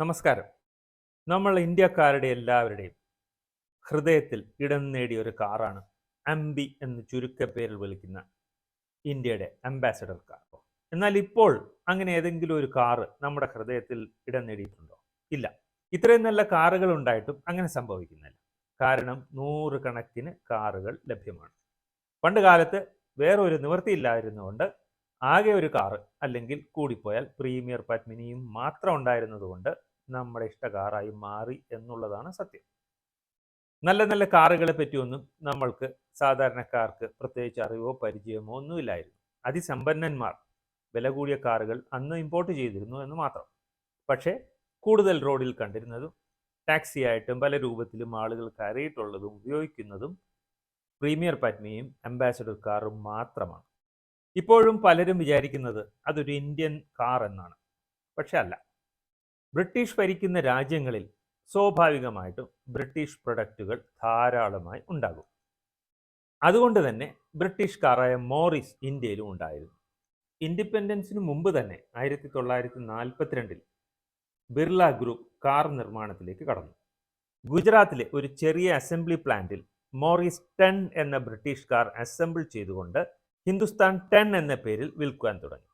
നമസ്കാരം. നമ്മൾ ഇന്ത്യക്കാരുടെ എല്ലാവരുടെയും ഹൃദയത്തിൽ ഇടം നേടിയ ഒരു കാറാണ് അംബി എന്ന് ചുരുക്ക പേരിൽ വിളിക്കുന്ന ഇന്ത്യയുടെ അംബാസഡർ കാർ എന്നാൽ ഇപ്പോൾ അങ്ങനെ ഏതെങ്കിലും ഒരു കാറ് നമ്മുടെ ഹൃദയത്തിൽ ഇടം നേടിയിട്ടുണ്ടോ? ഇല്ല. ഇത്രയും നല്ല കാറുകൾ ഉണ്ടായിട്ടും അങ്ങനെ സംഭവിക്കുന്നില്ല. കാരണം നൂറുകണക്കിന് കാറുകൾ ലഭ്യമാണ്. പണ്ട് കാലത്ത് വേറൊരു നിവൃത്തിയില്ലായിരുന്നുകൊണ്ട് ആകെ ഒരു കാറ് അല്ലെങ്കിൽ കൂടിപ്പോയാൽ പ്രീമിയർ പത്മിനിയും മാത്രം ഉണ്ടായിരുന്നതുകൊണ്ട് നമ്മുടെ ഇഷ്ട കാറായി മാറി എന്നുള്ളതാണ് സത്യം. നല്ല നല്ല കാറുകളെ പറ്റിയൊന്നും നമ്മൾക്ക് സാധാരണക്കാർക്ക് പ്രത്യേകിച്ച് അറിവോ പരിചയമോ ഒന്നുമില്ലായിരുന്നു. അതിസമ്പന്നന്മാർ വില കൂടിയ കാറുകൾ അന്ന് ഇമ്പോർട്ട് ചെയ്തിരുന്നു എന്ന് മാത്രം. പക്ഷേ കൂടുതൽ റോഡിൽ കണ്ടിരുന്നതും ടാക്സിയായിട്ടും പല രൂപത്തിലും ആളുകൾ കയറിയിട്ടുള്ളതും ഉപയോഗിക്കുന്നതും പ്രീമിയർ പത്മിയും അംബാസഡർ കാറും മാത്രമാണ്. ഇപ്പോഴും പലരും വിചാരിക്കുന്നത് അതൊരു ഇന്ത്യൻ കാർ എന്നാണ്. പക്ഷെ അല്ല. ബ്രിട്ടീഷ് ഭരിക്കുന്ന രാജ്യങ്ങളിൽ സ്വാഭാവികമായിട്ടും ബ്രിട്ടീഷ് പ്രൊഡക്റ്റുകൾ ധാരാളമായി ഉണ്ടാകും. അതുകൊണ്ട് തന്നെ ബ്രിട്ടീഷ് കാറായ മോറിസ് ഇന്ത്യയിലും ഉണ്ടായിരുന്നു. ഇൻഡിപെൻഡൻസിന് മുമ്പ് തന്നെ ആയിരത്തി തൊള്ളായിരത്തി നാൽപ്പത്തിരണ്ടിൽ ബിർള ഗ്രൂപ്പ് കാർ നിർമ്മാണത്തിലേക്ക് കടന്നു. ഗുജറാത്തിലെ ഒരു ചെറിയ അസംബ്ലി പ്ലാന്റിൽ മോറിസ് ടെൻ എന്ന ബ്രിട്ടീഷ് കാർ അസംബിൾ ചെയ്തുകൊണ്ട് ഹിന്ദുസ്ഥാൻ ടെൻ എന്ന പേരിൽ വിൽക്കുവാൻ തുടങ്ങി.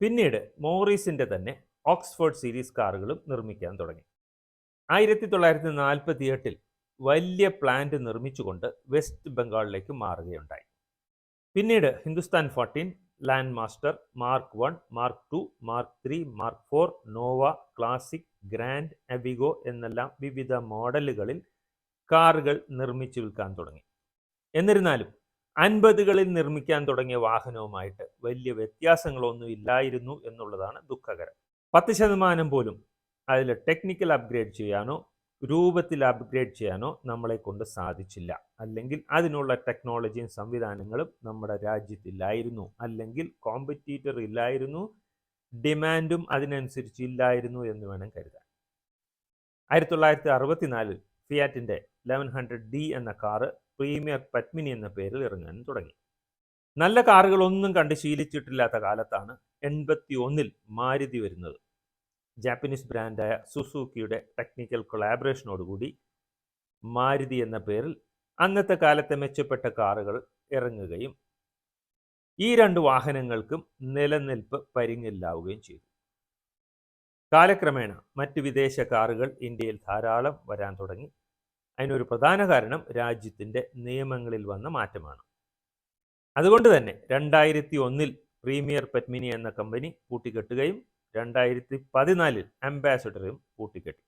പിന്നീട് മോറീസിന്റെ തന്നെ ഓക്സ്ഫോർഡ് സീരീസ് കാറുകളും നിർമ്മിക്കാൻ തുടങ്ങി. ആയിരത്തി തൊള്ളായിരത്തി നാൽപ്പത്തി എട്ടിൽ വലിയ പ്ലാന്റ് നിർമ്മിച്ചുകൊണ്ട് വെസ്റ്റ് ബംഗാളിലേക്ക് മാറുകയുണ്ടായി. പിന്നീട് Hindustan fourteen land master mark one mark two mark three mark four Nova classic grand Avigo എന്നെല്ലാം വിവിധ മോഡലുകളിൽ കാറുകൾ നിർമ്മിച്ചു വിൽക്കാൻ തുടങ്ങി. എന്നിരുന്നാലും അൻപതുകളിൽ നിർമ്മിക്കാൻ തുടങ്ങിയ വാഹനവുമായിട്ട് വലിയ വ്യത്യാസങ്ങളൊന്നും ഇല്ലായിരുന്നു എന്നുള്ളതാണ് ദുഃഖകരം. പത്ത് ശതമാനം പോലും അതിൽ ടെക്നിക്കൽ അപ്ഗ്രേഡ് ചെയ്യാനോ രൂപത്തിൽ അപ്ഗ്രേഡ് ചെയ്യാനോ നമ്മളെ കൊണ്ട് സാധിച്ചില്ല. അല്ലെങ്കിൽ അതിനുള്ള ടെക്നോളജിയും സംവിധാനങ്ങളും നമ്മുടെ രാജ്യത്തില്ലായിരുന്നു. അല്ലെങ്കിൽ കോമ്പറ്റീറ്റർ ഇല്ലായിരുന്നു. ഡിമാൻഡും അതിനനുസരിച്ച് ഇല്ലായിരുന്നു എന്ന് വേണം കരുതാൻ. ആയിരത്തി തൊള്ളായിരത്തി അറുപത്തിനാലിൽ ഫിയാറ്റിന്റെ ലെവൻ ഹൺഡ്രഡ് ഡി എന്ന കാറ് പ്രീമിയർ പത്മിനി എന്ന പേരിൽ ഇറങ്ങാൻ തുടങ്ങി. നല്ല കാറുകളൊന്നും കണ്ട് ശീലിച്ചിട്ടില്ലാത്ത കാലത്താണ് എൺപത്തി ഒന്നിൽ മാരുതി വരുന്നത്. ജാപ്പനീസ് ബ്രാൻഡായ സുസൂക്കിയുടെ ടെക്നിക്കൽ കൊളാബറേഷനോടുകൂടി മാരുതി എന്ന പേരിൽ അന്നത്തെ കാലത്തെ മെച്ചപ്പെട്ട കാറുകൾ ഇറങ്ങുകയും ഈ രണ്ട് വാഹനങ്ങൾക്കും നിലനിൽപ്പ് പരിങ്ങില്ലാവുകയും ചെയ്തു. കാലക്രമേണ മറ്റ് വിദേശ കാറുകൾ ഇന്ത്യയിൽ ധാരാളം വരാൻ തുടങ്ങി. അതിനൊരു പ്രധാന കാരണം രാജ്യത്തിന്റെ നിയമങ്ങളിൽ വന്ന മാറ്റമാണ്. അതുകൊണ്ട് തന്നെ രണ്ടായിരത്തി ഒന്നിൽ പ്രീമിയർ പത്മിനി എന്ന കമ്പനി കൂട്ടിക്കെട്ടുകയും രണ്ടായിരത്തി പതിനാലിൽ അംബാസഡറും കൂട്ടിക്കെട്ടി.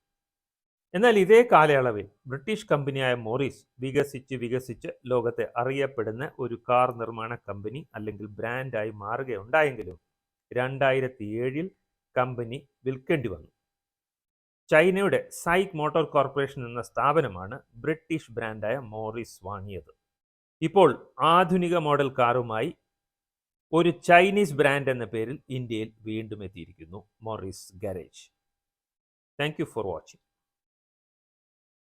എന്നാൽ ഇതേ കാലയളവിൽ ബ്രിട്ടീഷ് കമ്പനിയായ മോറീസ് വികസിച്ച് വികസിച്ച് ലോകത്തെ അറിയപ്പെടുന്ന ഒരു കാർ നിർമ്മാണ കമ്പനി അല്ലെങ്കിൽ ബ്രാൻഡായി മാറുകയുണ്ടായെങ്കിലും രണ്ടായിരത്തി ഏഴിൽ കമ്പനി വിൽക്കേണ്ടി വന്നു. ചൈനയുടെ സൈക്ക് മോട്ടോർ കോർപ്പറേഷൻ എന്ന സ്ഥാപനമാണ് ബ്രിട്ടീഷ് ബ്രാൻഡായ മോറീസ് വാങ്ങിയത്. ഇപ്പോൾ ആധുനിക മോഡൽ കാറുമായി ഒരു ചൈനീസ് ബ്രാൻഡ് എന്ന പേരിൽ ഇന്ത്യയിൽ വീണ്ടും എത്തിയിരിക്കുന്നു. Morris garage. Thank you for watching